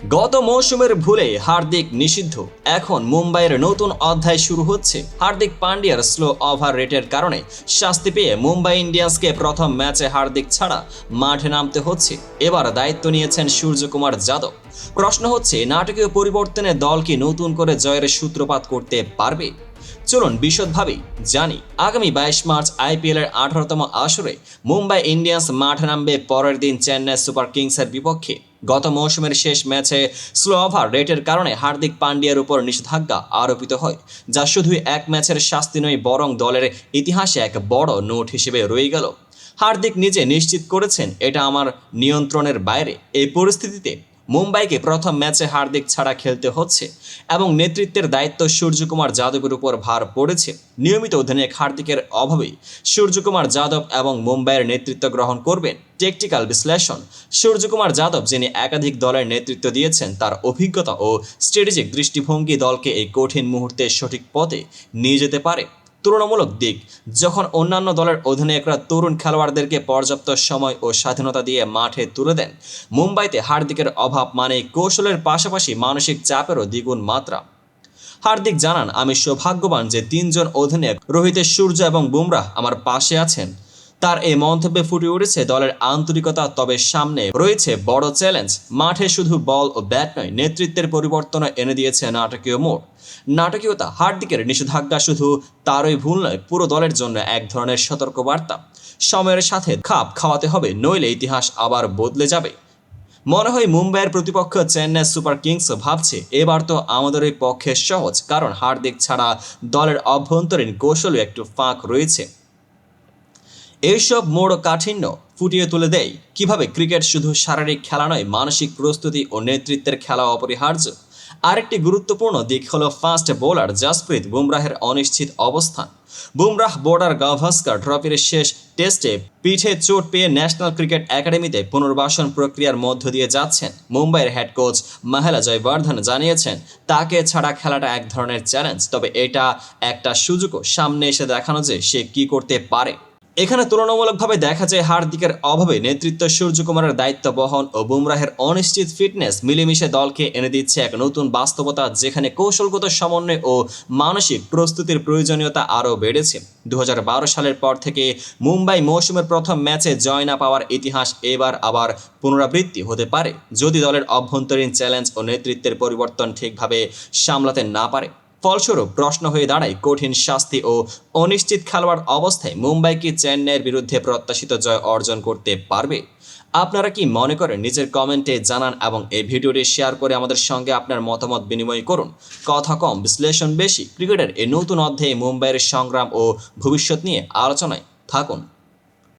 গত মৌসুমের ভুলে হার্দিক নিষিদ্ধ। এখন মুম্বাইয়ের নতুন অধ্যায় শুরু হচ্ছে। হার্দিক পান্ডিয়ার স্লো ওভার রেটের কারণে শাস্তি পেয়ে মুম্বাই ইন্ডিয়ান্সকে প্রথম ম্যাচে হার্দিক ছাড়া মাঠে নামতে হচ্ছে। এবার দায়িত্ব নিয়েছেন সূর্যকুমার যাদব। প্রশ্ন হচ্ছে, নাটকীয় পরিবর্তনে দল কি নতুন করে জয়ের সূত্রপাত করতে পারবে? চলুন বিশদভাবে জানি। আগামী বাইশ মার্চ আইপিএল এর আঠারোতম আসরে মুম্বাই ইন্ডিয়ান্স মাঠে নামবে পরের দিন চেন্নাই সুপার কিংসের বিপক্ষে। গত মৌসুমের শেষ ম্যাচে স্লো ওভার রেটের কারণে হার্দিক পান্ডিয়ার উপর নিষেধাজ্ঞা আরোপিত হয়, যা শুধু এক ম্যাচের শাস্তি নয়, বরং দলের ইতিহাসে এক বড় নোট হিসেবে রয়ে গেল। হার্দিক নিজে নিশ্চিত করেছেন, এটা আমার নিয়ন্ত্রণের বাইরে। এই পরিস্থিতিতে মুম্বাইকে প্রথম ম্যাচে হার্দিক ছাড়া খেলতে হচ্ছে এবং নেতৃত্বের দায়িত্ব সূর্যকুমার যাদবের উপর ভার পড়েছে। নিয়মিত অধিনায়ক হার্দিকের অভাবেই সূর্যকুমার যাদব এবং মুম্বাইয়ের নেতৃত্ব গ্রহণ করবেন টেকটিক্যাল বিশ্লেষণ। সূর্যকুমার যাদব যিনি একাধিক দলের নেতৃত্ব দিয়েছেন, তার অভিজ্ঞতা ও স্ট্র্যাটেজিক দৃষ্টিভঙ্গি দলকে এই কঠিন মুহূর্তে সঠিক পথে নিয়ে যেতে পারে। তুলনামূলক দিক। যখন অন্যান্য দলের অধিনায়করা তরুণ খেলোয়াড়দেরকে পর্যাপ্ত সময় ও স্বাধীনতা দিয়ে মাঠে তুলে দেন, মুম্বাইতে হার্দিকের অভাব মানে কৌশলের পাশাপাশি মানসিক চাপেরও দ্বিগুণ মাত্রা। হার্দিক জানান, আমি সৌভাগ্যবান যে তিনজন অধিনায়ক, রোহিতের সূর্য এবং বুমরাহ আমার পাশে আছেন। তার এই মন্তব্যে ফুটে উঠেছে দলের আন্তরিকতা, তবে সামনে রয়েছে বড় চ্যালেঞ্জ। মাঠে শুধু বল ও ব্যাট নয়, নেতৃত্বের পরিবর্তনও এনে দিয়েছে নাটকীয় মোড়। নাটকীয়তা, হার্দিকের নিষেধাজ্ঞা শুধু তারই ভুল নয়, পুরো দলের জন্য এক ধরনের সতর্কবার্তা। সময়ের সাথে খাপ খাওয়াতে হবে, নইলে ইতিহাস আবার বদলে যাবে। মনে হয় মুম্বাইয়ের প্রতিপক্ষ চেন্নাই সুপার কিংস ভাবছে, এবার তো আমাদের পক্ষে সহজ, কারণ হার্দিক ছাড়া দলের অভ্যন্তরীণ কৌশলও একটু ফাঁক রয়েছে। এইসব মোড় কাঠিন্য ফুটিয়ে তুলে দেয়। কীভাবে ক্রিকেট শুধু শারীরিক খেলা নয়, মানসিক প্রস্তুতি ও নেতৃত্বের খেলা অপরিহার্য? আরেকটি গুরুত্বপূর্ণ দিক হল ফাস্ট বোলার জাসপ্রীত বুমরাহের অনিশ্চিত অবস্থান। বুমরাহ বোর্ডার গাভাস্কার ট্রফির শেষ টেস্টে পিঠে চোট পেয়ে ন্যাশনাল ক্রিকেট একাডেমিতে পুনর্বাসন প্রক্রিয়ার মধ্য দিয়ে যাচ্ছেন। মুম্বাইয়ের হেড কোচ মাহেলা জয়বর্ধন জানিয়েছেন, তাকে ছাড়া খেলাটা এক ধরনের চ্যালেঞ্জ, তবে এটা একটা সুযোগও। সামনে এসে দেখানো যে সে কি করতে পারে। এখানে তুলনামূলকভাবে দেখা যায় হার্দিকের অভাবে নেতৃত্ব সূর্যকুমারের দায়িত্ব বহন ও বুমরাহের অনিশ্চিত ফিটনেস মিলেমিশে দলকে এনে দিচ্ছে এক নতুন বাস্তবতা যেখানে কৌশলগত সমন্বয় ও মানসিক প্রস্তুতির প্রয়োজনীয়তা আরও বেড়েছে। দু হাজার বারো সালের পর থেকে মুম্বাই মৌসুমের প্রথম ম্যাচে জয় না পাওয়ার ইতিহাস এবার আবার পুনরাবৃত্তি হতে পারে। যদি দলের অভ্যন্তরীণ চ্যালেঞ্জ ও নেতৃত্বের পরিবর্তন ঠিকভাবে সামলাতে না পারে ফলস্বরূপ প্রশ্ন হয়ে দাঁড়ায়, কঠিন শাস্তি ও অনিশ্চিত খেলোয়াড় অবস্থায় মুম্বাই কি চেন্নাইয়ের বিরুদ্ধে প্রত্যাশিত জয় অর্জন করতে পারবে? আপনারা কি মনে করেন, নিজের কমেন্টে জানান এবং এই ভিডিওটি শেয়ার করে আমাদের সঙ্গে আপনার মতামত বিনিময় করুন। কথা কম, বিশ্লেষণ বেশি, ক্রিকেটের এই নতুন অধ্যায়ে মুম্বাইয়ের সংগ্রাম ও ভবিষ্যৎ নিয়ে আলোচনায় থাকুন।